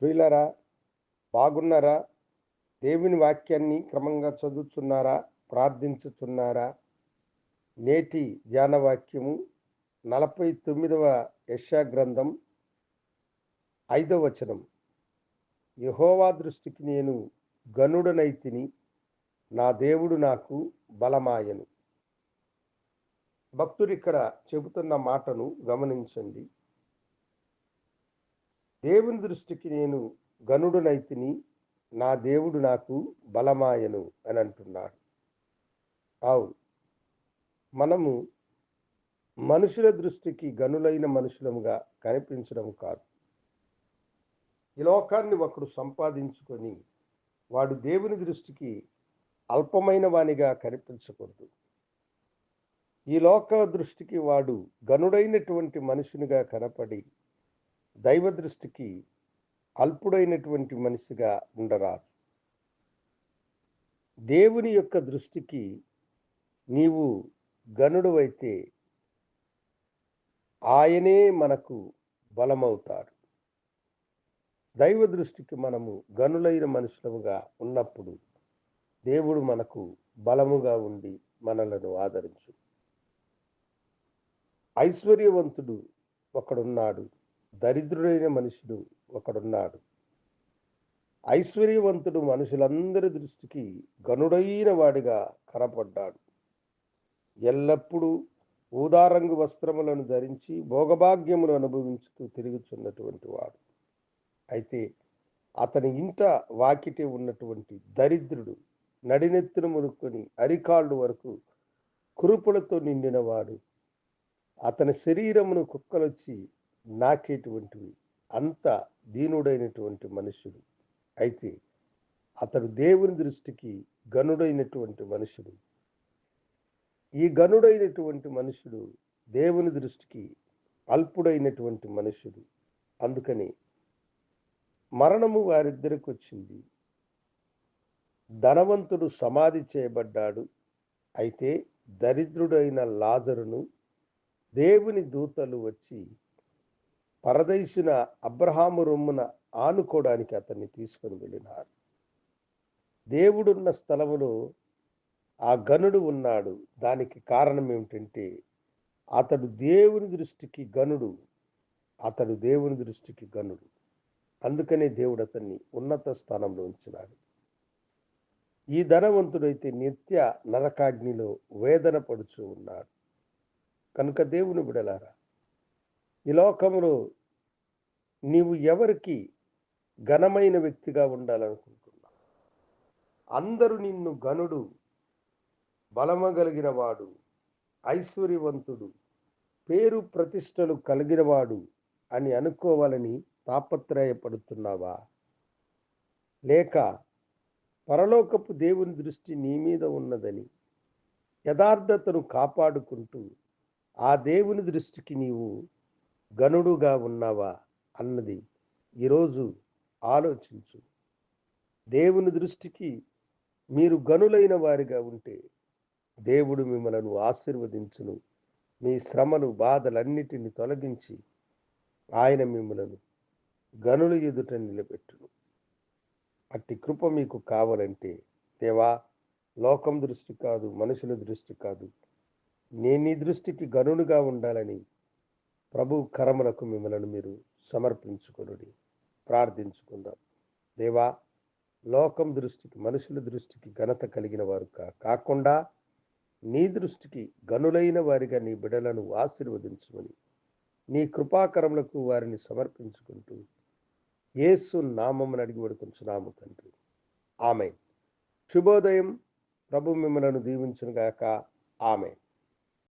ప్రియులరా బాగున్నారా? దేవుని వాక్యాన్ని క్రమంగా చదువుతున్నారా? ప్రార్థించుతున్నారా? నేటి ధ్యానవాక్యము నలభై తొమ్మిదవ యశా గ్రంథం ఐదవ వచనం. యహోవా దృష్టికి నేను గనుడనైతిని నా దేవుడు నాకు బలమాయను. భక్తుడు ఇక్కడ చెబుతున్న మాటను గమనించండి. దేవుని దృష్టికి నేను గనుడునైతిని నా దేవుడు నాకు బలమాయను అని అంటున్నాడు. అవును మనము మనుషుల దృష్టికి గనులైన మనుషులముగా కనిపించడం కాదు. ఈ లోకాన్ని ఒకడు సంపాదించుకొని వాడు దేవుని దృష్టికి అల్పమైన వానిగా కనిపించకూడదు. ఈ లోక దృష్టికి వాడు గనుడైనటువంటి మనుషునిగా కనపడి దైవ దృష్టికి అల్పుడైనటువంటి మనిషిగా ఉండరాదు. దేవుని యొక్క దృష్టికి నీవు గనుడు అయితే ఆయనే మనకు బలమవుతాడు. దైవ దృష్టికి మనము గనులైన మనుషులముగా ఉన్నప్పుడు దేవుడు మనకు బలముగా ఉండి మనలను ఆదరించు. ఐశ్వర్యవంతుడు ఒకడున్నాడు. దరిద్రుడైన మనుషుడు ఒకడున్నాడు. ఐశ్వర్యవంతుడు మనుషులందరి దృష్టికి గనుడైన వాడిగా కనపడ్డాడు. ఎల్లప్పుడూ ఊదారంగు వస్త్రములను ధరించి భోగభాగ్యములు అనుభవించుతూ తిరుగుచున్నటువంటి వాడు. అయితే అతని ఇంట వాకిటే ఉన్నటువంటి దరిద్రుడు నడినెత్తును మునుక్కొని అరికాళ్ళు వరకు కురుపులతో నిండినవాడు అతని శరీరమును కుక్కలొచ్చి నాకేటువంటివి అంత దీనుడైనటువంటి మనుషుడు. అయితే అతడు దేవుని దృష్టికి గనుడైనటువంటి మనుషుడు. ఈ గనుడైనటువంటి మనుషుడు దేవుని దృష్టికి అల్పుడైనటువంటి మనుషుడు. అందుకని మరణము వారిద్దరికి వచ్చింది ధనవంతుడు సమాధి చేయబడ్డాడు. అయితే దరిద్రుడైన లాజరును దేవుని దూతలు వచ్చి పరదైసిన అబ్రహాము రొమ్మున ఆనుకోవడానికి అతన్ని తీసుకొని వెళ్ళినారు. దేవుడున్న స్థలములో ఆ గనుడు ఉన్నాడు. దానికి కారణం ఏమిటంటే అతడు దేవుని దృష్టికి గనుడు అతడు దేవుని దృష్టికి గనుడు. అందుకనే దేవుడు అతన్ని ఉన్నత స్థానంలో ఉంచినాడు. ఈ ధనవంతుడైతే నిత్య నరకాగ్నిలో వేదన పడుచు ఉన్నాడు. కనుక దేవుని బిడలారా ఈ లోకంలో నీవు ఎవరికి ఘనమైన వ్యక్తిగా ఉండాలనుకుంటున్నావు? అందరూ నిన్ను గనుడు బలమగలిగిన వాడు ఐశ్వర్యవంతుడు పేరు ప్రతిష్టలు కలిగినవాడు అని అనుకోవాలని తాపత్రయపడుతున్నావా? లేక పరలోకపు దేవుని దృష్టి నీ మీద ఉన్నదని యథార్థతను కాపాడుకుంటూ ఆ దేవుని దృష్టికి నీవు గనుడుగా ఉన్నావా అన్నది ఈరోజు ఆలోచించు. దేవుని దృష్టికి మీరు గనులైన వారిగా ఉంటే దేవుడు మిమ్మలను ఆశీర్వదించును. మీ శ్రమలు బాధలన్నిటిని తొలగించి ఆయన మిమ్మలను గనుల ఎదుట నిలబెట్టును. అట్టి కృప మీకు కావాలంటే దేవా లోకం దృష్టి కాదు మనుషుల దృష్టి కాదు. నేను నీ దృష్టికి గనుడుగా ఉండాలని ప్రభు కరములకు మిమ్మలను మీరు సమర్పించుకొనుడి. ప్రార్థించుకుందాం. దేవా లోకం దృష్టికి మనుషుల దృష్టికి ఘనత కలిగిన వారు కాకుండా నీ దృష్టికి గనులైన వారిగా నీ బిడలను ఆశీర్వదించమని నీ కృపాకరములకు వారిని సమర్పించుకుంటూ యేసు నామమును అడిగి పడుకుంటున్నాము తండ్రి. ఆమె శుభోదయం. ప్రభు మిమ్మలను దీవించునుగాక. ఆమె